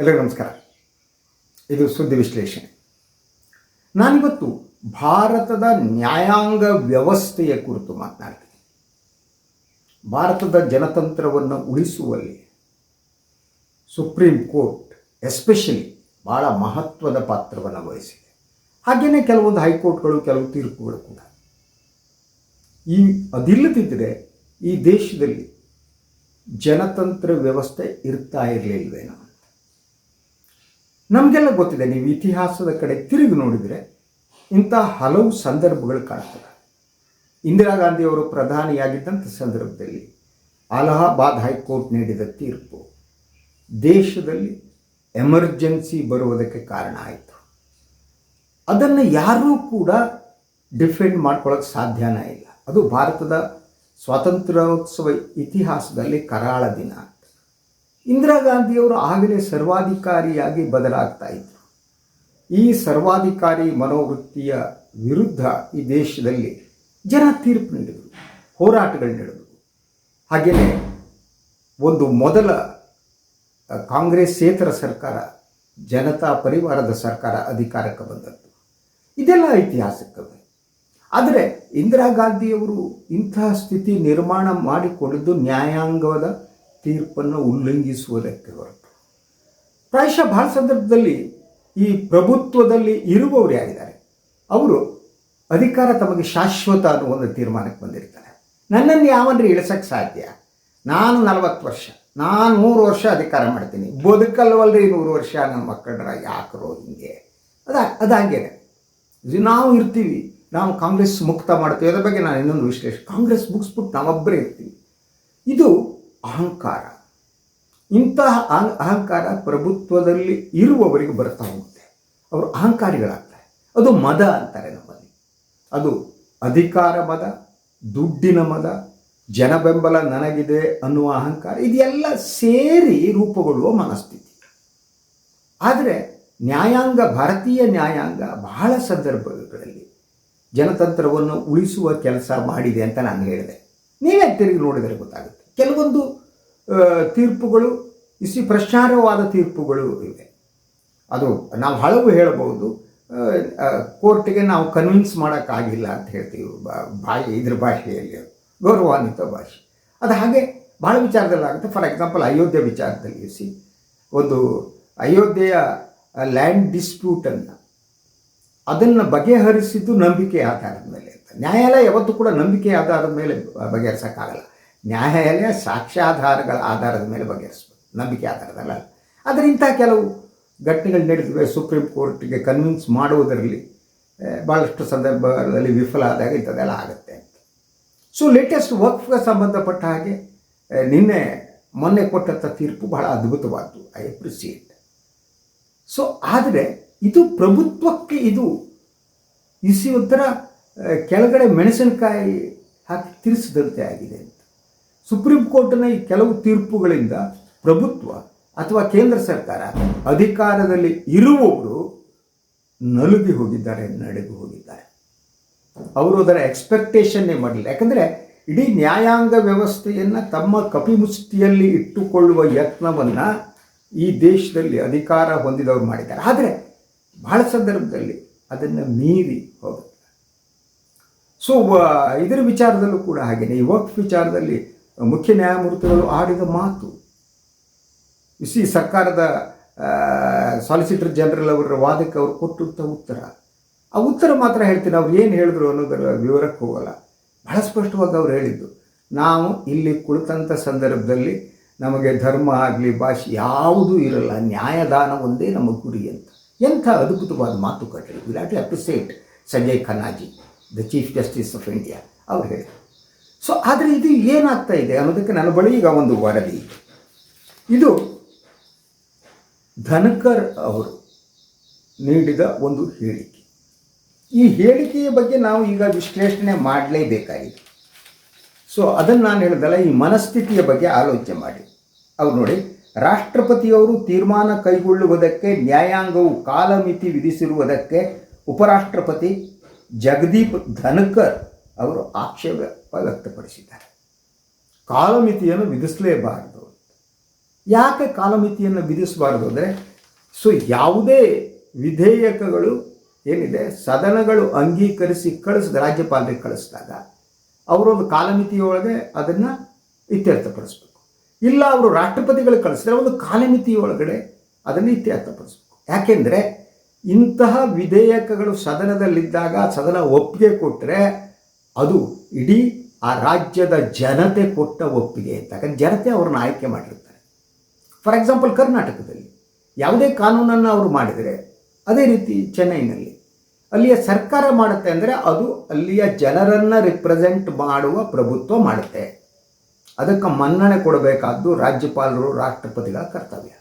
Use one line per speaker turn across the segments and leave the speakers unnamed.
ಎಲ್ಲರಿಗೂ ನಮಸ್ಕಾರ. ಇದು ಸುದ್ದಿ ವಿಶ್ಲೇಷಣೆ. ನಾನಿವತ್ತು ಭಾರತದ ನ್ಯಾಯಾಂಗ ವ್ಯವಸ್ಥೆಯ ಕುರಿತು ಮಾತನಾಡ್ತೀನಿ. ಭಾರತದ ಜನತಂತ್ರವನ್ನು ಉಳಿಸುವಲ್ಲಿ ಸುಪ್ರೀಂ ಕೋರ್ಟ್ ಎಸ್ಪೆಷಲಿ ಭಾಳ ಮಹತ್ವದ ಪಾತ್ರವನ್ನು ವಹಿಸಿದೆ. ಹಾಗೆಯೇ ಕೆಲವೊಂದು ಹೈಕೋರ್ಟ್ಗಳು, ಕೆಲವು ತೀರ್ಪುಗಳು ಕೂಡ. ಈ ಅದಿಲ್ಲದಿದ್ದರೆ ಈ ದೇಶದಲ್ಲಿ ಜನತಂತ್ರ ವ್ಯವಸ್ಥೆ ಇರ್ತಾ ಇರಲಿಲ್ವೇನೋ. ನಮಗೆಲ್ಲ ಗೊತ್ತಿದೆ, ನೀವು ಇತಿಹಾಸದ ಕಡೆ ತಿರುಗಿ ನೋಡಿದರೆ ಇಂಥ ಹಲವು ಸಂದರ್ಭಗಳು ಕಾಣ್ತವೆ. ಇಂದಿರಾ ಗಾಂಧಿಯವರು ಪ್ರಧಾನಿಯಾಗಿದ್ದಂಥ ಸಂದರ್ಭದಲ್ಲಿ ಅಲಹಾಬಾದ್ ಹೈಕೋರ್ಟ್ ನೀಡಿದ ತೀರ್ಪು ದೇಶದಲ್ಲಿ ಎಮರ್ಜೆನ್ಸಿ ಬರುವುದಕ್ಕೆ ಕಾರಣ ಆಯಿತು. ಅದನ್ನು ಯಾರೂ ಕೂಡ ಡಿಫೆಂಡ್ ಮಾಡ್ಕೊಳ್ಳೋಕೆ ಸಾಧ್ಯನೇ ಇಲ್ಲ. ಅದು ಭಾರತದ ಸ್ವಾತಂತ್ರ್ಯೋತ್ಸವ ಇತಿಹಾಸದಲ್ಲಿ ಕರಾಳ ದಿನ. ಇಂದಿರಾ ಗಾಂಧಿಯವರು ಆಗಲೇ ಸರ್ವಾಧಿಕಾರಿಯಾಗಿ ಬದಲಾಗ್ತಾ ಇದ್ದರು ಈ ಸರ್ವಾಧಿಕಾರಿ ಮನೋವೃತ್ತಿಯ ವಿರುದ್ಧ ಈ ದೇಶದಲ್ಲಿ ಜನ ತೀರ್ಪು ನೀಡಿದರು, ಹೋರಾಟಗಳು ನೀಡಿದರು. ಹಾಗೆಯೇ ಒಂದು ಮೊದಲ ಕಾಂಗ್ರೆಸ್ಸೇತರ ಸರ್ಕಾರ, ಜನತಾ ಪರಿವಾರದ ಸರ್ಕಾರ ಅಧಿಕಾರಕ್ಕೆ ಬಂದದ್ದು. ಇದೆಲ್ಲ ಐತಿಹಾಸಿಕವೇ. ಆದರೆ ಇಂದಿರಾ ಗಾಂಧಿಯವರು ಇಂತಹ ಸ್ಥಿತಿ ನಿರ್ಮಾಣ ಮಾಡಿಕೊಂಡಿದ್ದು ನ್ಯಾಯಾಂಗದ ತೀರ್ಪನ್ನು ಉಲ್ಲಂಘಿಸುವುದಕ್ಕೆ ಹೊರಟು. ಪ್ರಾಯಶಃ ಭಾಳ ಸಂದರ್ಭದಲ್ಲಿ ಈ ಪ್ರಭುತ್ವದಲ್ಲಿ ಇರುವವರು ಯಾರಿದ್ದಾರೆ? ಅವರು ಅಧಿಕಾರ ತಮಗೆ ಶಾಶ್ವತ ಅನ್ನೋ ಒಂದು ತೀರ್ಮಾನಕ್ಕೆ ಬಂದಿರ್ತಾರೆ. ನನ್ನನ್ನು ಯಾವನ್ರಿ ಇಳಿಸೋಕ್ಕೆ ಸಾಧ್ಯ? ನಾನು ನಲವತ್ತು ವರ್ಷ, ನಾನು ನೂರು ವರ್ಷ ಅಧಿಕಾರ ಮಾಡ್ತೀನಿ. ಬದುಕಲ್ವಲ್ರಿ ನೂರು ವರ್ಷ ನನ್ನ ಮಕ್ಕಳರ ಯಾಕರೋ ಹಿಂಗೆ. ಅದ ಅದಾಗೇನೆ ಇದು ನಾವು ಇರ್ತೀವಿ, ನಾವು ಕಾಂಗ್ರೆಸ್ ಮುಕ್ತ ಮಾಡ್ತೀವಿ. ಅದ್ರ ಬಗ್ಗೆ ನಾನು ಇನ್ನೊಂದು ವಿಶ್ಲೇಷಣೆ ಕಾಂಗ್ರೆಸ್ ಮುಗಿಸ್ಬಿಟ್ಟು ನಾವೊಬ್ಬರೇ ಇರ್ತೀವಿ. ಇದು ಅಹಂಕಾರ. ಇಂತಹ ಅಹಂ- ಅಹಂಕಾರ ಪ್ರಭುತ್ವದಲ್ಲಿ ಇರುವವರಿಗೆ ಬರ್ತಾ ಹೋಗುತ್ತೆ. ಅವರು ಅಹಂಕಾರಿಗಳಾಗ್ತಾರೆ. ಅದು ಮದ ಅಂತಾರೆ ನಮ್ಮಲ್ಲಿ. ಅದು ಅಧಿಕಾರ ಮದ, ದುಡ್ಡಿನ ಮದ, ಜನ ಬೆಂಬಲ ನನಗಿದೆ ಅನ್ನುವ ಅಹಂಕಾರ ಇದೆಲ್ಲ ಸೇರಿ ರೂಪುಗೊಳ್ಳುವ ಮನಸ್ಥಿತಿ. ಆದರೆ ನ್ಯಾಯಾಂಗ, ಭಾರತೀಯ ನ್ಯಾಯಾಂಗ ಬಹಳ ಸಂದರ್ಭಗಳಲ್ಲಿ ಜನತಂತ್ರವನ್ನು ಉಳಿಸುವ ಕೆಲಸ ಮಾಡಿದೆ ಅಂತ ನಾನು ಹೇಳಿದೆ. ನೀವೇ ತಿರುಗಿ ನೋಡಿದರೆ ಗೊತ್ತಾಗುತ್ತೆ. ಕೆಲವೊಂದು ತೀರ್ಪುಗಳು, ಇಸಿ ಪ್ರಶ್ನಾರ್ಹವಾದ ತೀರ್ಪುಗಳು ಇವೆ. ಅದು ನಾವು ಹಳವು ಹೇಳಬಹುದು. ಕೋರ್ಟಿಗೆ ನಾವು ಕನ್ವಿನ್ಸ್ ಮಾಡೋಕ್ಕಾಗಿಲ್ಲ ಅಂತ ಹೇಳ್ತೀವಿ. ಭಾಷೆ ಇದ್ರ ಭಾಷೆಯಲ್ಲಿ. ಗೌರವಾನ್ವಿತ ಭಾಷೆ. ಅದು ಹಾಗೆ ಭಾಳ ವಿಚಾರದಲ್ಲಿ ಆಗುತ್ತೆ. ಫಾರ್ ಎಕ್ಸಾಂಪಲ್, ಅಯೋಧ್ಯೆ ವಿಚಾರದಲ್ಲಿ ಸಿ ಒಂದು ಅಯೋಧ್ಯೆಯ ಲ್ಯಾಂಡ್ ಡಿಸ್ಪ್ಯೂಟನ್ನು ಅದನ್ನು ಬಗೆಹರಿಸಿದ್ದು ನಂಬಿಕೆ ಆಧಾರದ ಮೇಲೆ ಅಂತ. ನ್ಯಾಯಾಲಯ ಯಾವತ್ತೂ ಕೂಡ ನಂಬಿಕೆ ಆಧಾರದ ಮೇಲೆ ಬಗೆಹರಿಸೋಕ್ಕಾಗಲ್ಲ. ನ್ಯಾಯಾಲಯ ಸಾಕ್ಷ್ಯಾಧಾರಗಳ ಆಧಾರದ ಮೇಲೆ ಬಗೆಹರಿಸ್ಬೋದು ನಂಬಿಕೆ ಆಧಾರದಲ್ಲ ಆದರೆ ಇಂಥ ಕೆಲವು ಘಟನೆಗಳು ನಡೆದಿವೆ ಸುಪ್ರೀಂ ಕೋರ್ಟ್ಗೆ ಕನ್ವಿನ್ಸ್ ಮಾಡುವುದರಲ್ಲಿ ಭಾಳಷ್ಟು ಸಂದರ್ಭಗಳಲ್ಲಿ ವಿಫಲ ಆದಾಗ ಇಂಥದ್ದೆಲ್ಲ ಆಗುತ್ತೆ ಅಂತ. ಸೊ ಲೇಟೆಸ್ಟ್ ವರ್ಕ್ಗೆ ಸಂಬಂಧಪಟ್ಟ ಹಾಗೆ ನಿನ್ನೆ ಮೊನ್ನೆ ಕೊಟ್ಟಂಥ ತೀರ್ಪು ಬಹಳ ಅದ್ಭುತವಾದ್ದು ಐ ಅಪ್ರಿಸಿಯೇಟ್ ಸೊ ಆದರೆ ಇದು ಪ್ರಭುತ್ವಕ್ಕೆ ಇದು ಇಸಿ ಒಂಥರ ಆ, ಕೆಳಗಡೆ ಮೆಣಸಿನಕಾಯಿ ಹಾಕಿ ತಿರ್ಸಿದಂತೆ ಆಗಿದೆ ಸುಪ್ರೀಂ ಕೋರ್ಟ್ನ ಈ ಕೆಲವು ತೀರ್ಪುಗಳಿಂದ ಪ್ರಭುತ್ವ ಅಥವಾ ಕೇಂದ್ರ ಸರ್ಕಾರ ಅಧಿಕಾರದಲ್ಲಿ ಇರುವವರು ನಲುಗಿ ಹೋಗಿದ್ದಾರೆ, ನಡೆದು ಹೋಗಿದ್ದಾರೆ. ಅವರು ಅದರ ಎಕ್ಸ್ಪೆಕ್ಟೇಷನ್ನೇ ಮಾಡಲಿಲ್ಲ. ಯಾಕಂದರೆ ಇಡೀ ನ್ಯಾಯಾಂಗ ವ್ಯವಸ್ಥೆಯನ್ನು ತಮ್ಮ ಕಪಿಮುಷ್ಟಿಯಲ್ಲಿ ಇಟ್ಟುಕೊಳ್ಳುವ ಯತ್ನವನ್ನು ಈ ದೇಶದಲ್ಲಿ ಅಧಿಕಾರ ಹೊಂದಿದವರು ಮಾಡಿದ್ದಾರೆ. ಆದರೆ ಬಹಳ ಸಂದರ್ಭದಲ್ಲಿ ಅದನ್ನು ಮೀರಿ ಹೋಗುತ್ತೆ ಸೊ ಇದರ ವಿಚಾರದಲ್ಲೂ ಕೂಡ ಹಾಗೆಯೇ ಈ ವಕ್ಫ್ ವಿಚಾರದಲ್ಲಿ ಮುಖ್ಯ ನ್ಯಾಯಮೂರ್ತಿಗಳು ಆಡಿದ ಮಾತು. ಇಸಿ ಸರ್ಕಾರದ ಸಾಲಿಸಿಟರ್ ಜನರಲ್ ಅವರ ವಾದಕ್ಕೆ ಅವರು ಕೊಟ್ಟಂಥ ಉತ್ತರ. ಆ ಉತ್ತರ ಮಾತ್ರ ಹೇಳ್ತೀನಿ, ಅವ್ರು ಏನು ಹೇಳಿದ್ರು ಅನ್ನೋದರ ವಿವರಕ್ಕೆ ಹೋಗಲ್ಲ. ಬಹಳ ಸ್ಪಷ್ಟವಾಗಿ ಅವ್ರು ಹೇಳಿದ್ದು, ನಾವು ಇಲ್ಲಿ ಕುಳಿತಂಥ ಸಂದರ್ಭದಲ್ಲಿ ನಮಗೆ ಧರ್ಮ ಆಗಲಿ, ಭಾಷೆ ಯಾವುದೂ ಇರಲ್ಲ, ನ್ಯಾಯದಾನ ಒಂದೇ ನಮ್ಮ ಗುರಿ ಅಂತ. ಎಂಥ ಅದ್ಭುತವಾದ ಮಾತುಕತೆ. Virat appreciate Sanjay Khannaji the chief justice of India, ಅವ್ರು ಹೇಳಿದರು. ಸೊ ಆದರೆ ಇದು ಏನಾಗ್ತಾ ಇದೆ ಅನ್ನೋದಕ್ಕೆ ನನ್ನ ಬಳಿ ಈಗ ಒಂದು ವರದಿ. ಇದು ಧನಕರ್ ಅವರು ನೀಡಿದ ಒಂದು ಹೇಳಿಕೆ. ಈ ಹೇಳಿಕೆಯ ಬಗ್ಗೆ ನಾವು ಈಗ ವಿಶ್ಲೇಷಣೆ ಮಾಡಲೇಬೇಕಾಗಿದೆ. ಸೊ ಅದನ್ನು ನಾನು ಹೇಳಿದಲ್ಲ, ಈ ಮನಸ್ಥಿತಿಯ ಬಗ್ಗೆ ಆಲೋಚನೆ ಮಾಡಿ. ಅವ್ರು ನೋಡಿ ರಾಷ್ಟ್ರಪತಿಯವರು ತೀರ್ಮಾನ ಕೈಗೊಳ್ಳುವುದಕ್ಕೆ, ನ್ಯಾಯಾಂಗವು ಕಾಲಮಿತಿ ವಿಧಿಸಿರುವುದಕ್ಕೆ ಉಪರಾಷ್ಟ್ರಪತಿ ಜಗದೀಪ್ ಧನ್ಕರ್ ಅವರು ಆಕ್ಷೇಪ ವ್ಯಕ್ತಪಡಿಸಿದ್ದಾರೆ. ಕಾಲಮಿತಿಯನ್ನು ವಿಧಿಸಲೇಬಾರದು ಯಾಕೆ ಕಾಲಮಿತಿಯನ್ನು ವಿಧಿಸಬಾರದು ಅಂದರೆ, ಸೊ ಯಾವುದೇ ವಿಧೇಯಕಗಳು ಏನಿದೆ, ಸದನಗಳು ಅಂಗೀಕರಿಸಿ ಕಳಿಸಿದ, ರಾಜ್ಯಪಾಲರಿಗೆ ಕಳಿಸಿದಾಗ ಅವರೊಂದು ಕಾಲಮಿತಿಯೊಳಗೆ ಅದನ್ನು ಇತ್ಯರ್ಥಪಡಿಸ್ಬೇಕು. ಇಲ್ಲ ಅವರು ರಾಷ್ಟ್ರಪತಿಗಳು ಕಳಿಸಿದ್ರೆ ಒಂದು ಕಾಲಮಿತಿಯೊಳಗಡೆ ಅದನ್ನು ಇತ್ಯರ್ಥಪಡಿಸ್ಬೇಕು. ಯಾಕೆಂದರೆ ಇಂತಹ ವಿಧೇಯಕಗಳು ಸದನದಲ್ಲಿದ್ದಾಗ, ಸದನ ಒಪ್ಪಿಗೆ ಕೊಟ್ಟರೆ ಅದು ಇಡೀ ಆ ರಾಜ್ಯದ ಜನತೆ ಕೊಟ್ಟ ಒಪ್ಪಿಗೆ ಅಂತ. ಯಾಕಂದ್ರೆ ಜನತೆ ಅವ್ರನ್ನ ಆಯ್ಕೆ ಮಾಡಿರ್ತಾರೆ. ಫಾರ್ ಎಕ್ಸಾಂಪಲ್ ಕರ್ನಾಟಕದಲ್ಲಿ ಯಾವುದೇ ಕಾನೂನನ್ನು ಅವರು ಮಾಡಿದರೆ ಅದೇ ರೀತಿ ಚೆನ್ನೈನಲ್ಲಿ ಅಲ್ಲಿಯ ಸರ್ಕಾರ ಮಾಡುತ್ತೆ ಅಂದರೆ ಅದು ಅಲ್ಲಿಯ ಜನರನ್ನು ರಿಪ್ರೆಸೆಂಟ್ ಮಾಡುವ ಪ್ರಭುತ್ವ ಮಾಡುತ್ತೆ. ಅದಕ್ಕೆ ಮನ್ನಣೆ ಕೊಡಬೇಕಾದ್ದು ರಾಜ್ಯಪಾಲರು, ರಾಷ್ಟ್ರಪತಿಗಳ ಕರ್ತವ್ಯ.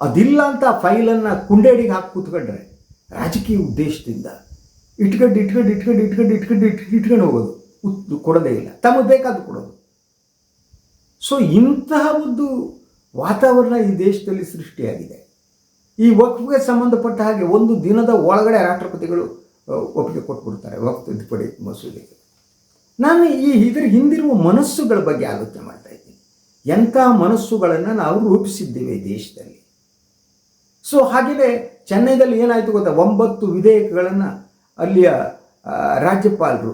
ಅದಿಲ್ಲ ಅಂತ ಫೈಲನ್ನು ಕುಂಡೇಡಿಗೆ ಹಾಕಿ ಕೂತ್ಕೊಂಡ್ರೆ ರಾಜಕೀಯ ಉದ್ದೇಶದಿಂದ ಇಟ್ಕೊಂಡು ಇಟ್ಕೊಂಡು ಇಟ್ಕೊಂಡು ಇಟ್ಕೊಂಡು ಇಟ್ಕೊಂಡು ಇಟ್ ಇಟ್ಕೊಂಡು ಹೋಗೋದು. ಉತ್, ಕೊಡೋದೇ ಇಲ್ಲ. ತಮಗೆ ಬೇಕಾದ ಕೊಡೋದು. ಸೊ ಇಂತಹ ಒಂದು ವಾತಾವರಣ ಈ ದೇಶದಲ್ಲಿ ಸೃಷ್ಟಿಯಾಗಿದೆ. ಈ ವಕ್ಫ್ಗೆ ಸಂಬಂಧಪಟ್ಟ ಹಾಗೆ ಒಂದು ದಿನದ ಒಳಗಡೆ ರಾಷ್ಟ್ರಪತಿಗಳು ಒಪ್ಪಿಗೆ ಕೊಟ್ಬಿಡ್ತಾರೆ ವಕ್ಫ್ ತಿದ್ದುಪಡಿ ಮಸೂದೆಗೆ. ನಾನು ಈ ಇದರ ಹಿಂದಿರುವ ಮನಸ್ಸುಗಳ ಬಗ್ಗೆ ಆಲೋಚನೆ ಮಾಡ್ತಾ ಇದ್ದೀನಿ. ಎಂಥ ಮನಸ್ಸುಗಳನ್ನು ನಾವು ರೂಪಿಸಿದ್ದೇವೆ ಈ ದೇಶದಲ್ಲಿ. ಸೊ ಹಾಗೆಯೇ ಚೆನ್ನೈದಲ್ಲಿ ಏನಾಯಿತು ಗೊತ್ತಾ? ಒಂಬತ್ತು ವಿಧೇಯಕಗಳನ್ನು ಅಲ್ಲಿಯ ರಾಜ್ಯಪಾಲರು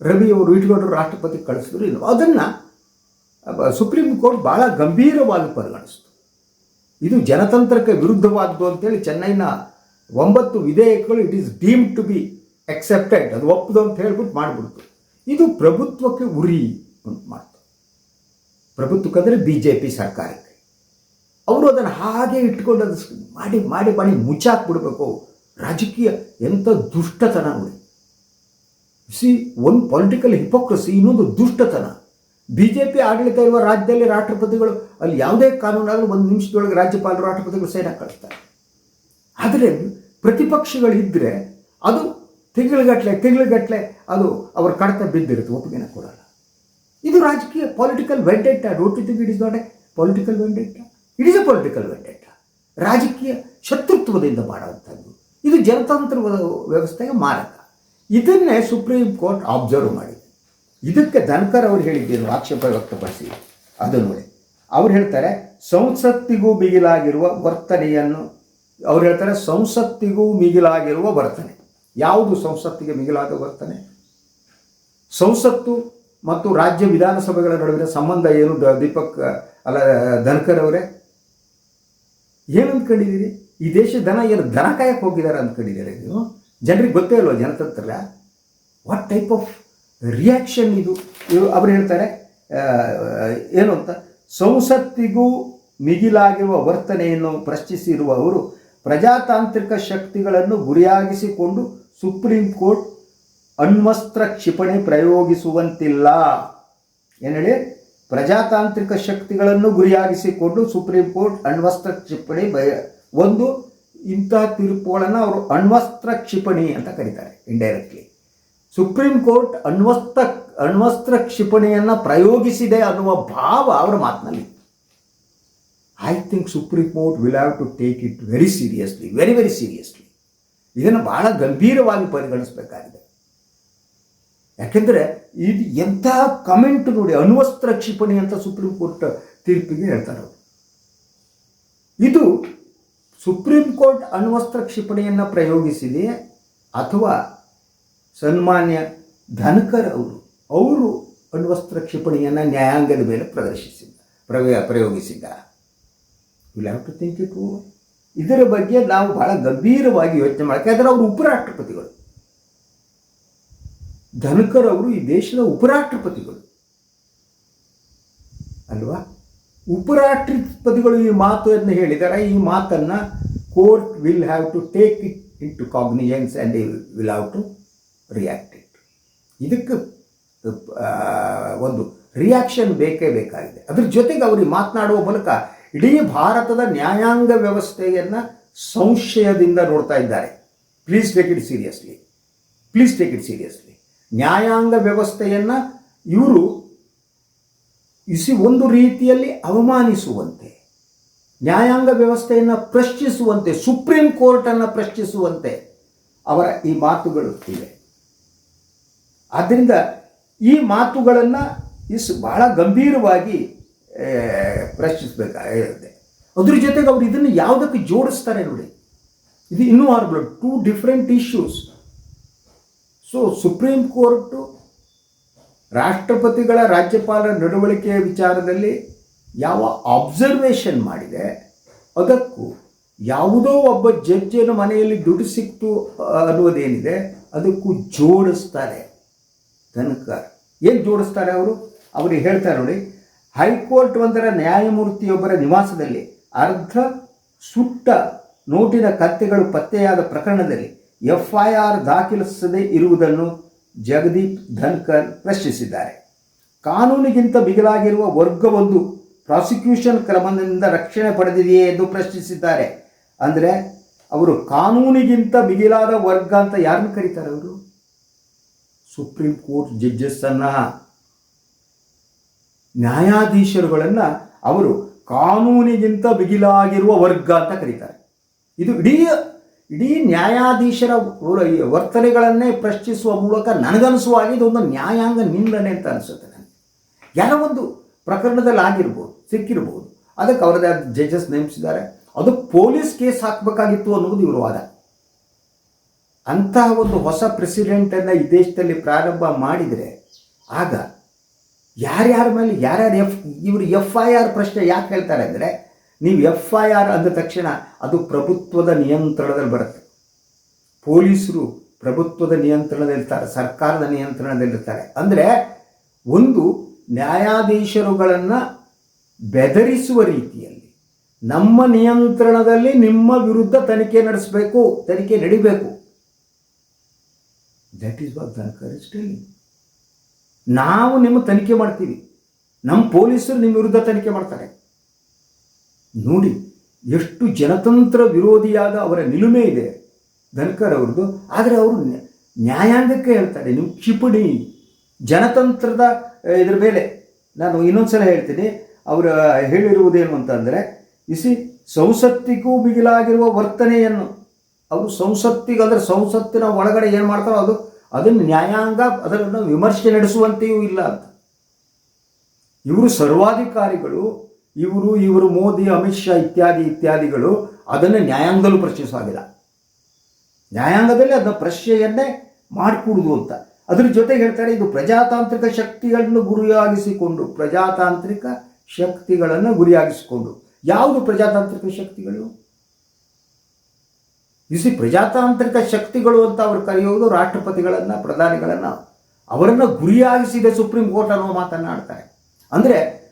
ರವಿಯವರು ಇಟ್ಕೊಂಡು ರಾಷ್ಟ್ರಪತಿ ಕಳಿಸಿದ್ರು ಇಲ್ಲ ಅದನ್ನು ಸುಪ್ರೀಂ ಕೋರ್ಟ್ ಭಾಳ ಗಂಭೀರವಾಗಿ ಪರಿಗಣಿಸ್ತು. ಇದು ಜನತಂತ್ರಕ್ಕೆ ವಿರುದ್ಧವಾದ್ದು ಅಂತೇಳಿ ಚೆನ್ನೈನ ಒಂಬತ್ತು ವಿಧೇಯಕಗಳು it is deem to be accepted ಅದು ಒಪ್ಪದು ಅಂತ ಹೇಳ್ಬಿಟ್ಟು ಮಾಡಿಬಿಡ್ತು. ಇದು ಪ್ರಭುತ್ವಕ್ಕೆ ಉರಿ ಅಂತ ಮಾಡ್ತು. ಪ್ರಭುತ್ವಕ್ಕಂದರೆ ಬಿ ಜೆ ಪಿ ಸರ್ಕಾರಕ್ಕೆ. ಅವರು ಅದನ್ನು ಹಾಗೆ ಇಟ್ಕೊಂಡು ಅದು ಮಾಡಿ ಮಾಡಿ ಮಾಡಿ ಮುಚ್ಚಾಕ್ಬಿಡ್ಬೇಕು. ರಾಜಕೀಯ ಎಂಥ ದುಷ್ಟತನ ನೋಡಿ. ಸಿ ಒಂದು ಪೊಲಿಟಿಕಲ್ ಹಿಪೋಕ್ರಸಿ ಇನ್ನೊಂದು ದುಷ್ಟತನ. ಬಿ ಜೆ ಪಿ ಆಡಳಿತ ಇರುವ ರಾಜ್ಯದಲ್ಲಿ ರಾಷ್ಟ್ರಪತಿಗಳು, ಅಲ್ಲಿ ಯಾವುದೇ ಕಾನೂನಾದರೂ ಒಂದು ನಿಮಿಷದೊಳಗೆ ರಾಜ್ಯಪಾಲರು, ರಾಷ್ಟ್ರಪತಿಗಳು ಸೈನ್ ಕಳಿಸ್ತಾರೆ ಆದರೆ ಪ್ರತಿಪಕ್ಷಗಳಿದ್ದರೆ ಅದು ತಿಂಗಳಗಟ್ಟಲೆ ತಿಂಗಳಗಟ್ಟಲೆ ಅದು ಅವರ ಕಡತ ಬಿದ್ದಿರುತ್ತೆ, ಒಪ್ಪಿಗೆನ ಕೊಡಲ್ಲ. ಇದು ರಾಜಕೀಯ political vendetta roti thing it is not a political vendetta it is a political vendetta ರಾಜಕೀಯ ಶತ್ರುತ್ವದಿಂದ ಮಾಡುವಂಥದ್ದು ಜನತಂತ್ರ ವ್ಯವಸ್ಥೆಗೆ ಮಾರಕ. ಇದನ್ನೇ ಸುಪ್ರೀಂ ಕೋರ್ಟ್ ಅಬ್ಸರ್ವ್ ಮಾಡಿದೆ. ಇದಕ್ಕೆ ಧನ್ಕರ್ ಅವರು ಹೇಳಿದ್ದೇನು ಆಕ್ಷೇಪ ವ್ಯಕ್ತಪಡಿಸಿ ಅದು ನೋಡಿ. ಅವ್ರು ಹೇಳ್ತಾರೆ, ಸಂಸತ್ತಿಗೂ ಮಿಗಿಲಾಗಿರುವ ವರ್ತನೆಯನ್ನು, ಅವ್ರು ಹೇಳ್ತಾರೆ, ಸಂಸತ್ತಿಗೂ ಮಿಗಿಲಾಗಿರುವ ವರ್ತನೆ. ಯಾವುದು ಸಂಸತ್ತಿಗೆ ಮಿಗಿಲಾದ ವರ್ತನೆ? ಸಂಸತ್ತು ಮತ್ತು ರಾಜ್ಯ ವಿಧಾನಸಭೆಗಳ ನಡುವಿನ ಸಂಬಂಧ ಏನು ದೀಪಕ್, ಅಲ್ಲ, ಧನ್ಕರ್ ಅವರೇ? ಏನು ಅಂದ್ಕೊಂಡಿದ್ದೀರಿ ಈ ದೇಶ ದನ ಏನು ದನ ಕಾಯಕ್ಕೆ ಹೋಗಿದ್ದಾರೆ ಅಂದ್ಕೊಂಡಿದ್ದಾರೆ ನೀವು? ಜನರಿಗೆ ಗೊತ್ತೇ ಇಲ್ವ ಜನತಂತ್ರ? ವಾಟ್ ಟೈಪ್ ಆಫ್ ರಿಯಾಕ್ಷನ್ ಇದು? ಇವರು ಅವ್ರು ಹೇಳ್ತಾರೆ ಏನು ಅಂತ? ಸಂಸತ್ತಿಗೂ ಮಿಗಿಲಾಗಿರುವ ವರ್ತನೆಯನ್ನು ಪ್ರಶ್ನಿಸಿರುವ ಅವರು ಪ್ರಜಾತಾಂತ್ರಿಕ ಶಕ್ತಿಗಳನ್ನು ಗುರಿಯಾಗಿಸಿಕೊಂಡು ಸುಪ್ರೀಂ ಕೋರ್ಟ್ ಅಣ್ವಸ್ತ್ರ ಕ್ಷಿಪಣಿ ಪ್ರಯೋಗಿಸುವಂತಿಲ್ಲ. ಏನು ಹೇಳಿ? ಪ್ರಜಾತಾಂತ್ರಿಕ ಶಕ್ತಿಗಳನ್ನು ಗುರಿಯಾಗಿಸಿಕೊಂಡು ಸುಪ್ರೀಂ ಕೋರ್ಟ್ ಅಣ್ವಸ್ತ್ರ ಕ್ಷಿಪಣಿ ಬಯ ಒಂದು ಇಂತಹ ತೀರ್ಪುಗಳನ್ನು ಅವರು ಅಣ್ವಸ್ತ್ರ ಕ್ಷಿಪಣಿ ಅಂತ ಕರೀತಾರೆ ಇಂಡೈರೆಕ್ಟ್ಲಿ ಸುಪ್ರೀಂ ಕೋರ್ಟ್ ಅಣ್ವಸ್ತ್ರ ಅಣ್ವಸ್ತ್ರ ಕ್ಷಿಪಣಿಯನ್ನು ಪ್ರಯೋಗಿಸಿದೆ ಅನ್ನುವ ಭಾವ ಅವರ ಮಾತಿನಲ್ಲಿ. I think supreme court will have to take it very seriously very very seriously ಇದನ್ನು ಬಹಳ ಗಂಭೀರವಾಗಿ ಪರಿಗಣಿಸಬೇಕಾಗಿದೆ. ಯಾಕೆಂದರೆ ಇದು ಎಂಥ ಕಮೆಂಟ್ ನೋಡಿ ಅಣ್ವಸ್ತ್ರ ಕ್ಷಿಪಣಿ ಅಂತ ಸುಪ್ರೀಂ ಕೋರ್ಟ್ ತೀರ್ಪಿಗೆ ಹೇಳ್ತಾರೆ ಅವರು. ಇದು ಸುಪ್ರೀಂ ಕೋರ್ಟ್ ಅಣ್ವಸ್ತ್ರ ಕ್ಷಿಪಣಿಯನ್ನು ಪ್ರಯೋಗಿಸಿದೆ ಅಥವಾ ಸನ್ಮಾನ್ಯ ಧನ್ಕರ್ ಅವರು ಅವರು ಅಣ್ವಸ್ತ್ರ ಕ್ಷಿಪಣಿಯನ್ನು ನ್ಯಾಯಾಂಗದ ಮೇಲೆ ಪ್ರದರ್ಶಿಸಿದ್ದ ಪ್ರವೇ ಪ್ರಯೋಗಿಸಿದ್ದ ವಿಲ್ ಹ್ಯಾವ್ ಇದರ ಬಗ್ಗೆ ನಾವು ಬಹಳ ಗಂಭೀರವಾಗಿ ಯೋಚನೆ ಮಾಡಕ್ಕೆ, ಯಾಕಂದರೆ ಅವರು ಉಪರಾಷ್ಟ್ರಪತಿಗಳು. ಧನ್ಕರ್ ಅವರು ಈ ದೇಶದ ಉಪರಾಷ್ಟ್ರಪತಿಗಳು. ಅಲ್ವಾ? ಉಪರಾಷ್ಟ್ರಪತಿಗಳು ಈ ಮಾತು ಎಂದು ಹೇಳಿದ್ದಾರೆ. ಈ ಮಾತನ್ನು court will have to take it into cognizance and will have to react it. ಇದಕ್ಕೆ ಒಂದು ರಿಯಾಕ್ಷನ್ ಬೇಕೇ ಬೇಕಾಗಿದೆ. ಅದ್ರ ಜೊತೆಗೆ ಅವರು ಮಾತನಾಡುವ ಮೂಲಕ ಇಡೀ ಭಾರತದ ನ್ಯಾಯಾಂಗ ವ್ಯವಸ್ಥೆಯನ್ನು ಸಂಶಯದಿಂದ ನೋಡ್ತಾ ಇದ್ದಾರೆ. Please take it seriously please take it seriously ನ್ಯಾಯಾಂಗ ವ್ಯವಸ್ಥೆಯನ್ನು ಇವರು ಇಸಿ ಒಂದು ರೀತಿಯಲ್ಲಿ ಅವಮಾನಿಸುವಂತೆ, ನ್ಯಾಯಾಂಗ ವ್ಯವಸ್ಥೆಯನ್ನು ಪ್ರಶ್ನಿಸುವಂತೆ ಸುಪ್ರೀಂ ಕೋರ್ಟನ್ನು ಪ್ರಶ್ನಿಸುವಂತೆ ಅವರ ಈ ಮಾತುಗಳು ಇವೆ. ಆದ್ದರಿಂದ ಈ ಮಾತುಗಳನ್ನು ಇಸ್ ಬಹಳ ಗಂಭೀರವಾಗಿ ಪ್ರಶ್ನಿಸಬೇಕಾಗಿರುತ್ತೆ ಅದ್ರ ಜೊತೆಗೆ ಅವರು ಇದನ್ನು ಯಾವುದಕ್ಕೆ ಜೋಡಿಸ್ತಾರೆ ನೋಡಿ. ಇದು ಇನ್ನೂ ಆರ್ಬಲ್ two different issues so supreme court ರಾಷ್ಟ್ರಪತಿಗಳ ರಾಜ್ಯಪಾಲರ ನಡವಳಿಕೆಯ ವಿಚಾರದಲ್ಲಿ ಯಾವ ಅಬ್ಸರ್ವೇಷನ್ ಮಾಡಿದೆ, ಅದಕ್ಕೂ ಯಾವುದೋ ಒಬ್ಬ ಜಡ್ಜಿನ ಮನೆಯಲ್ಲಿ ದುಡ್ಡು ಸಿಕ್ತು ಅನ್ನೋದೇನಿದೆ ಅದಕ್ಕೂ ಜೋಡಿಸ್ತಾರೆ ತನಕ ಏನು ಜೋಡಿಸ್ತಾರೆ ಅವರು? ಅವರು ಹೇಳ್ತಾರೆ ನೋಡಿ, ಹೈಕೋರ್ಟ್ ಒಂದರ ನ್ಯಾಯಮೂರ್ತಿಯೊಬ್ಬರ ನಿವಾಸದಲ್ಲಿ ಅರ್ಧ ಸುಟ್ಟ ನೋಟಿನ ಕತ್ತೆಗಳು ಪತ್ತೆಯಾದ ಪ್ರಕರಣದಲ್ಲಿ ಎಫ್ ಐ ಆರ್ ದಾಖಲಿಸದೇ ಇರುವುದನ್ನು ಜಗದೀಪ್ ಧನ್ಕರ್ ಪ್ರಶ್ನಿಸಿದ್ದಾರೆ. ಕಾನೂನಿಗಿಂತ ಬಿಗಿಲಾಗಿರುವ ವರ್ಗವೊಂದು ಪ್ರಾಸಿಕ್ಯೂಷನ್ ಕ್ರಮದಿಂದ ರಕ್ಷಣೆ ಪಡೆದಿದೆಯೇ ಎಂದು ಪ್ರಶ್ನಿಸಿದ್ದಾರೆ. ಅಂದರೆ ಅವರು ಕಾನೂನಿಗಿಂತ ಬಿಗಿಲಾದ ವರ್ಗ ಅಂತ ಯಾರನ್ನು ಕರೀತಾರೆ ಅವರು? ಸುಪ್ರೀಂ ಕೋರ್ಟ್ ಜಡ್ಜಸ್ಸನ್ನು ನ್ಯಾಯಾಧೀಶರುಗಳನ್ನು ಅವರು ಕಾನೂನಿಗಿಂತ ಬಿಗಿಲಾಗಿರುವ ವರ್ಗ ಅಂತ ಕರೀತಾರೆ. ಇದು ಇಡೀ ಇಡೀ ನ್ಯಾಯಾಧೀಶರ ವರ್ತನೆಗಳನ್ನೇ ಪ್ರಶ್ನಿಸುವ ಮೂಲಕ ನನಗನಿಸುವ ಹಾಗೆ ಇದೊಂದು ನ್ಯಾಯಾಂಗ ನಿಂದನೆ ಅಂತ ಅನಿಸುತ್ತೆ ನನಗೆ. ಯಾರೋ ಒಂದು ಪ್ರಕರಣದಲ್ಲಿ ಆಗಿರ್ಬೋದು, ಸಿಕ್ಕಿರ್ಬೋದು, ಅದಕ್ಕೆ ಅವರದೇ ಜಡ್ಜಸ್ ನೇಮಿಸಿದ್ದಾರೆ. ಅದು ಪೊಲೀಸ್ ಕೇಸ್ ಹಾಕಬೇಕಾಗಿತ್ತು ಅನ್ನೋದು ಇವರು ವಾದ. ಅಂತಹ ಒಂದು ಹೊಸ ಪ್ರೆಸಿಡೆಂಟನ್ನು ಈ ದೇಶದಲ್ಲಿ ಪ್ರಾರಂಭ ಮಾಡಿದರೆ ಆಗ ಯಾರ್ಯಾರ ಮೇಲೆ, ಯಾರ್ಯಾರು ಎಫ್, ಇವರು ಎಫ್ ಐ ಆರ್ ಪ್ರಶ್ನೆ ಯಾಕೆ ಹೇಳ್ತಾರೆ ಅಂದರೆ ನೀವು ಎಫ್ ಐ ಆರ್ ಅಂದ ತಕ್ಷಣ ಅದು ಪ್ರಭುತ್ವದ ನಿಯಂತ್ರಣದಲ್ಲಿ ಬರುತ್ತೆ. ಪೊಲೀಸರು ಪ್ರಭುತ್ವದ ನಿಯಂತ್ರಣದಲ್ಲಿರ್ತಾರೆ, ಸರ್ಕಾರದ ನಿಯಂತ್ರಣದಲ್ಲಿರ್ತಾರೆ. ಅಂದರೆ ಒಂದು ನ್ಯಾಯಾಧೀಶರುಗಳನ್ನು ಬೆದರಿಸುವ ರೀತಿಯಲ್ಲಿ ನಮ್ಮ ನಿಯಂತ್ರಣದಲ್ಲಿ ನಿಮ್ಮ ವಿರುದ್ಧ ತನಿಖೆ ನಡೆಸಬೇಕು, ತನಿಖೆ ನಡಿಬೇಕು. ದಟ್ ಈಸ್ ವಾಟ್ ಟೆಲಿಂಗ್ ನಾವು ನಿಮ್ಮ ತನಿಖೆ ಮಾಡ್ತೀವಿ. ನಮ್ಮ ಪೊಲೀಸರು ನಿಮ್ಮ ವಿರುದ್ಧ ತನಿಖೆ ಮಾಡ್ತಾರೆ. ನೋಡಿ, ಎಷ್ಟು ಜನತಂತ್ರ ವಿರೋಧಿಯಾದ ಅವರ ನಿಲುಮೆ ಇದೆ ಧನ್ಕರ್ ಅವ್ರದ್ದು. ಆದರೆ ಅವರು ನ್ಯಾ- ನ್ಯಾಯಾಂಗಕ್ಕೆ ಹೇಳ್ತಾರೆ, ನೀವು ಕ್ಷಿಪಣಿ, ಜನತಂತ್ರದ ಇದ್ರ ಮೇಲೆ ನಾನು ಇನ್ನೊಂದ್ಸಲ ಹೇಳ್ತೀನಿ. ಅವರು ಹೇಳಿರುವುದೇನು ಅಂತಂದರೆ ಇಸಿ ಸಂಸತ್ತಿಗೂ ಬಿಗಿಲಾಗಿರುವ ವರ್ತನೆಯನ್ನು, ಅವರು ಸಂಸತ್ತಿಗೆ, ಅಂದರೆ ಸಂಸತ್ತಿನ ಒಳಗಡೆ ಏನು ಮಾಡ್ತಾರೋ ಅದು, ಅದನ್ನು ನ್ಯಾಯಾಂಗ ಅದನ್ನು ವಿಮರ್ಶೆ ನಡೆಸುವಂತೆಯೂ ಇಲ್ಲ ಅಂತ. ಇವರು ಸರ್ವಾಧಿಕಾರಿಗಳು ಇವರು ಇವರು, ಮೋದಿ, ಅಮಿತ್ ಶಾ ಇತ್ಯಾದಿ ಇತ್ಯಾದಿಗಳು ಅದನ್ನು ನ್ಯಾಯಾಂಗದಲ್ಲೂ ಪ್ರಶ್ನಿಸುವಾಗಿಲ್ಲ. ನ್ಯಾಯಾಂಗದಲ್ಲಿ ಅದನ್ನ ಪ್ರಶ್ನೆಯನ್ನೇ ಮಾಡಿಕೊಡುದು ಅಂತ. ಅದ್ರ ಜೊತೆಗೆ ಹೇಳ್ತಾರೆ, ಇದು ಪ್ರಜಾತಾಂತ್ರಿಕ ಶಕ್ತಿಗಳನ್ನು ಗುರಿಯಾಗಿಸಿಕೊಂಡು, ಪ್ರಜಾತಾಂತ್ರಿಕ ಶಕ್ತಿಗಳನ್ನು ಗುರಿಯಾಗಿಸಿಕೊಂಡು. ಯಾವುದು ಪ್ರಜಾತಾಂತ್ರಿಕ ಶಕ್ತಿಗಳು? ಇಸಿ ಪ್ರಜಾತಾಂತ್ರಿಕ ಶಕ್ತಿಗಳು ಅಂತ ಅವರು ಕರೆಯುವುದು ರಾಷ್ಟ್ರಪತಿಗಳನ್ನು, ಪ್ರಧಾನಿಗಳನ್ನು. ಅವರನ್ನು ಗುರಿಯಾಗಿಸಿದೆ ಸುಪ್ರೀಂ ಕೋರ್ಟ್ ಅನ್ನೋ ಮಾತನ್ನು ಆಡ್ತಾರೆ. ಅಂದರೆ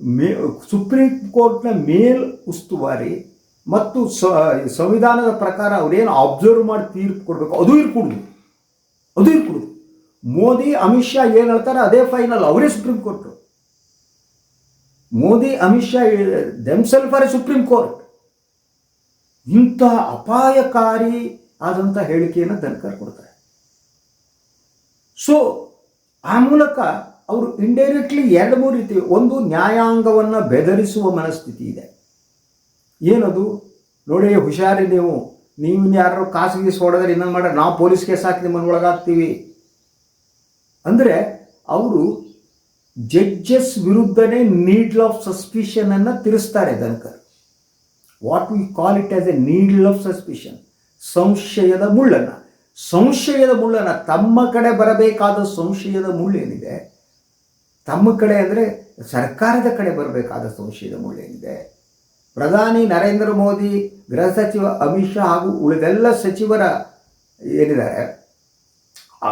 ಮೇ, ಸುಪ್ರೀಂ ಕೋರ್ಟ್ನ ಮೇಲ್ ಉಸ್ತುವಾರಿ ಮತ್ತು ಸಂವಿಧಾನದ ಪ್ರಕಾರ ಅವರೇನು ಅಬ್ಸರ್ವ್ ಮಾಡಿ ತೀರ್ಪು ಕೊಡಬೇಕು, ಅದು ಇರ್ಕೊಡುದು. ಅದು ಇರ್ಕೊಡುದು. ಮೋದಿ, ಅಮಿತ್ ಶಾ ಏನು ಹೇಳ್ತಾರೆ, ಅದೇ ಫೈನಲ್ ಅವರೇ supreme court. Modi, Amit Shah themselves are supreme court. ಇಂತಹ ಅಪಾಯಕಾರಿ ಆದಂಥ ಹೇಳಿಕೆಯನ್ನು ದನಕರ್ ಕೊಡ್ತಾರೆ. ಸೊ ಆ ಮೂಲಕ ಅವರು ಇಂಡೈರೆಕ್ಟ್ಲಿ ಎರಡು ಮೂರು ರೀತಿ, ಒಂದು ನ್ಯಾಯಾಂಗವನ್ನು ಬೆದರಿಸುವ ಮನಸ್ಥಿತಿ ಇದೆ. ಏನದು? ನೋಡಿ, ಹುಷಾರಿ ನೀವು. ನೀವು ಯಾರು ಖಾಸಗಿ ಹೊಡೆದ್ರೆ ಇನ್ನೊಂದು ಮಾಡ್ರೆ ನಾವು ಪೊಲೀಸ್ ಕೇಸ್ ಹಾಕಿ ನಿಮ್ಮನ್ನು ಒಳಗಾಗ್ತೀವಿ ಅಂದರೆ ಅವರು ಜಡ್ಜಸ್ ವಿರುದ್ಧನೇ ನೀಡ್ಲ್ ಆಫ್ ಸಸ್ಪಿಷನನ್ನು ಅನ್ನು Dhankhar what we call it as a needle of suspicion ಸಂಶಯದ ಮುಳ್ಳನ್ನು. ಸಂಶಯದ ಮುಳ್ಳನ್ನು ತಮ್ಮ ಕಡೆ ಬರಬೇಕಾದ ಸಂಶಯದ ಮುಳ್ಳೇನಿದೆ ತಮ್ಮ ಕಡೆ ಅಂದರೆ ಸರ್ಕಾರದ ಕಡೆ ಬರಬೇಕಾದ ಸಂಶಯದ ಏನಿದೆ? ಪ್ರಧಾನಿ ನರೇಂದ್ರ ಮೋದಿ, ಗೃಹ ಸಚಿವ ಅಮಿತ್ ಶಾ ಹಾಗೂ ಉಳಿದೆಲ್ಲ ಸಚಿವರ ಏನಿದ್ದಾರೆ,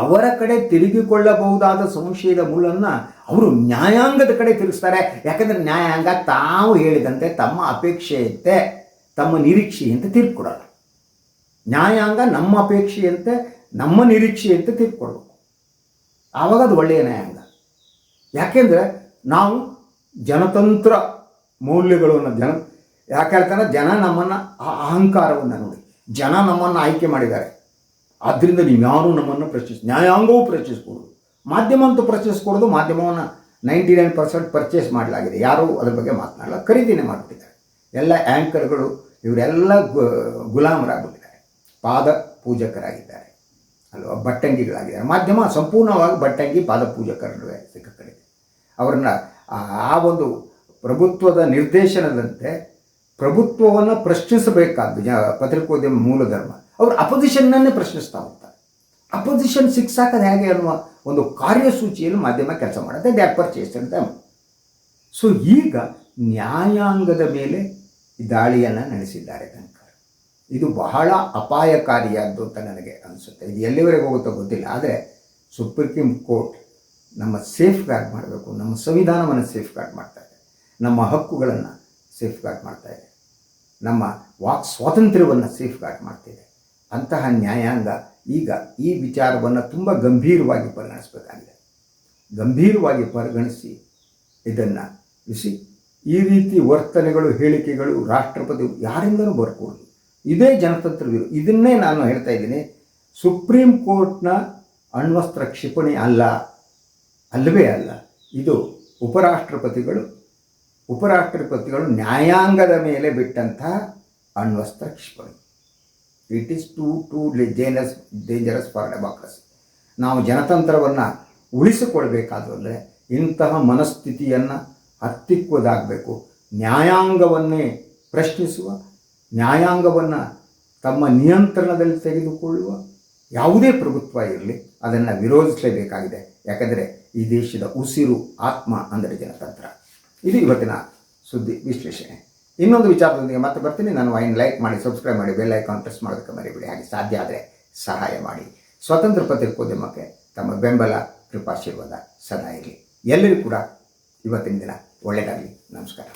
ಅವರ ಕಡೆ ತಿರುಗಿಕೊಳ್ಳಬಹುದಾದ ಸಂಶಯದ ಮುಳ್ಳನ್ನು ಅವರು ನ್ಯಾಯಾಂಗದ ಕಡೆ ತಿರುಗಿಸ್ತಾರೆ. ಯಾಕಂದರೆ ನ್ಯಾಯಾಂಗ ತಾವು ಹೇಳಿದಂತೆ ತಮ್ಮ ಅಪೇಕ್ಷೆಯಂತೆ ತಮ್ಮ ನಿರೀಕ್ಷೆಯಂತೆ ತೀರ್ಪು ನ್ಯಾಯಾಂಗ ನಮ್ಮ ಅಪೇಕ್ಷೆಯಂತೆ ನಮ್ಮ ನಿರೀಕ್ಷೆಯಂತೆ ತೀರ್ಪು ಆವಾಗ ಅದು ಒಳ್ಳೆಯ ನ್ಯಾಯಾಂಗ. ಯಾಕೆಂದರೆ ನಾವು ಜನತಂತ್ರ ಮೌಲ್ಯಗಳನ್ನು ಜನ, ಯಾಕೆ ಹೇಳ್ತಾರೆ ಜನ ನಮ್ಮನ್ನು ಅಹಂಕಾರವನ್ನು ನೋಡಿ, ಜನ ನಮ್ಮನ್ನು ಆಯ್ಕೆ ಮಾಡಿದ್ದಾರೆ. ಆದ್ದರಿಂದ ನೀವು ಯಾರೂ ನಮ್ಮನ್ನು ಪ್ರಶ್ನಿಸ್, ನ್ಯಾಯಾಂಗವೂ ಪ್ರಶ್ನಿಸ್ಕೊಡೋದು. ಮಾಧ್ಯಮ ಅಂತೂ ಪ್ರಶ್ನಿಸ್ಕೊಡೋದು, ಮಾಧ್ಯಮವನ್ನು ನೈಂಟಿ ನೈನ್ ಪರ್ಸೆಂಟ್ ಪರ್ಚೇಸ್ ಮಾಡಲಾಗಿದೆ. ಯಾರೂ ಅದ್ರ ಬಗ್ಗೆ ಮಾತನಾಡಲ್ಲ, ಖರೀದಿನೇ ಮಾಡಿಬಿಟ್ಟಿದ್ದಾರೆ. ಎಲ್ಲ ಆ್ಯಂಕರ್ಗಳು ಇವರೆಲ್ಲ ಗುಲಾಮರಾಗ್ಬಿಟ್ಟಿದ್ದಾರೆ. ಪಾದ ಪೂಜಕರಾಗಿದ್ದಾರೆ. ಅಲ್ವಾ? ಬಟ್ಟಂಗಿಗಳಾಗಿದ್ದಾರೆ. ಮಾಧ್ಯಮ ಸಂಪೂರ್ಣವಾಗಿ ಬಟ್ಟಂಗಿ, ಪಾದ ಪೂಜಕರ ನಡುವೆ ಸಿಕ್ಕ ಕಡೆ ಅವರನ್ನು ಆ ಒಂದು ಪ್ರಭುತ್ವದ ನಿರ್ದೇಶನದಂತೆ ಪ್ರಭುತ್ವವನ್ನು ಪ್ರಶ್ನಿಸಬೇಕಾದ್ದು ಜ, ಪತ್ರಿಕೋದ್ಯಮ ಮೂಲ ಧರ್ಮ. ಅವರು ಅಪೋಸಿಷನ್ನನ್ನೇ ಪ್ರಶ್ನಿಸ್ತಾ ಹೋಗ್ತಾರೆ. ಅಪೋಸಿಷನ್ ಸಿಕ್ಸಾಕದು ಹೇಗೆ ಅನ್ನುವ ಒಂದು ಕಾರ್ಯಸೂಚಿಯಲ್ಲಿ ಮಾಧ್ಯಮ ಕೆಲಸ ಮಾಡುತ್ತೆ. ದೇ ಆರ್ ಪರ್ಚೇಸ್ ಅಂತ ಸೊ ಈಗ ನ್ಯಾಯಾಂಗದ ಮೇಲೆ ದಾಳಿಯನ್ನು ನಡೆಸಿದ್ದಾರೆ ತನಕ. ಇದು ಬಹಳ ಅಪಾಯಕಾರಿಯಾದ್ದು ಅಂತ ನನಗೆ ಅನಿಸುತ್ತೆ. ಇದು ಎಲ್ಲಿವರೆಗೆ ಹೋಗುತ್ತೋ ಗೊತ್ತಿಲ್ಲ. ಆದರೆ ಸುಪ್ರೀಂ ಕೋರ್ಟ್ ನಮ್ಮ ಸೇಫ್ ಗಾರ್ಡ್ ಮಾಡಬೇಕು. ನಮ್ಮ ಸಂವಿಧಾನವನ್ನು ಸೇಫ್ ಗಾರ್ಡ್ ಮಾಡ್ತಾ ಇದೆ. ನಮ್ಮ ಹಕ್ಕುಗಳನ್ನು ಸೇಫ್ ಗಾರ್ಡ್ ಮಾಡ್ತಾ ಇದೆ. ನಮ್ಮ ವಾಕ್ ಸ್ವಾತಂತ್ರ್ಯವನ್ನು ಸೇಫ್ ಗಾರ್ಡ್ ಮಾಡ್ತಿದೆ ಅಂತಹ ನ್ಯಾಯಾಂಗ ಈಗ ಈ ವಿಚಾರವನ್ನು ತುಂಬ ಗಂಭೀರವಾಗಿ ಪರಿಗಣಿಸಬೇಕಾಗಿದೆ. ಗಂಭೀರವಾಗಿ ಪರಿಗಣಿಸಿ ಇದನ್ನು ಬಿಸಿ ಈ ರೀತಿ ವರ್ತನೆಗಳು, ಹೇಳಿಕೆಗಳು ರಾಷ್ಟ್ರಪತಿ ಯಾರಿಂದಲೂ ಬರ್ಕೊಳ್ಳಿ ಇದೇ ಜನತಂತ್ರ ಇದನ್ನೇ ನಾನು ಹೇಳ್ತಾ ಇದ್ದೀನಿ. ಸುಪ್ರೀಂ ಕೋರ್ಟ್ನ ಅಣ್ವಸ್ತ್ರ ಕ್ಷಿಪಣಿ ಅಲ್ಲ. ಅಲ್ಲವೇ ಅಲ್ಲ. ಇದು ಉಪರಾಷ್ಟ್ರಪತಿಗಳು ಉಪರಾಷ್ಟ್ರಪತಿಗಳು ನ್ಯಾಯಾಂಗದ ಮೇಲೆ ಬಿಟ್ಟಂತಹ ಅಣ್ವಸ್ತ್ರ ಕ್ಷಿಪಣಿ. It is too too dangerous dangerous for democracy ನಾವು ಜನತಂತ್ರವನ್ನು ಉಳಿಸಿಕೊಳ್ಬೇಕಾದ್ರೆ ಇಂತಹ ಮನಸ್ಥಿತಿಯನ್ನು ಹತ್ತಿಕ್ಕುವುದಾಗಬೇಕು. ನ್ಯಾಯಾಂಗವನ್ನೇ ಪ್ರಶ್ನಿಸುವ, ನ್ಯಾಯಾಂಗವನ್ನು ತಮ್ಮ ನಿಯಂತ್ರಣದಲ್ಲಿ ತೆಗೆದುಕೊಳ್ಳುವ ಯಾವುದೇ ಪ್ರಭುತ್ವ ಇರಲಿ, ಅದನ್ನು ವಿರೋಧಿಸಲೇಬೇಕಾಗಿದೆ. ಯಾಕಂದರೆ ಈ ದೇಶದ ಉಸಿರು ಆತ್ಮ ಅಂದರೆ ಜನತಂತ್ರ. ಇದು ಇವತ್ತಿನ ಸುದ್ದಿ ವಿಶ್ಲೇಷಣೆ. ಇನ್ನೊಂದು ವಿಚಾರದೊಂದಿಗೆ ಮತ್ತೆ ಬರ್ತೀನಿ. ನಾನು ವೈನ್ ಲೈಕ್ ಮಾಡಿ, ಸಬ್ಸ್ಕ್ರೈಬ್ ಮಾಡಿ, ಬೆಲ್ ಐಕಾನ್ ಪ್ರೆಸ್ ಮಾಡೋದಕ್ಕೆ ಮರಿಬೇಡಿ. ಹಾಗೆ ಸಾಧ್ಯ ಆದರೆ ಸಹಾಯ ಮಾಡಿ. ಸ್ವತಂತ್ರ ಪತ್ರಿಕೋದ್ಯಮಕ್ಕೆ ತಮ್ಮ ಬೆಂಬಲ, ಕೃಪಾಶೀರ್ವಾದ ಸದಾ ಇರಲಿ. ಎಲ್ಲರಿಗೂ ಕೂಡ ಇವತ್ತಿನ ದಿನ ಒಳ್ಳೆಯದಾಗಲಿ ನಮಸ್ಕಾರ.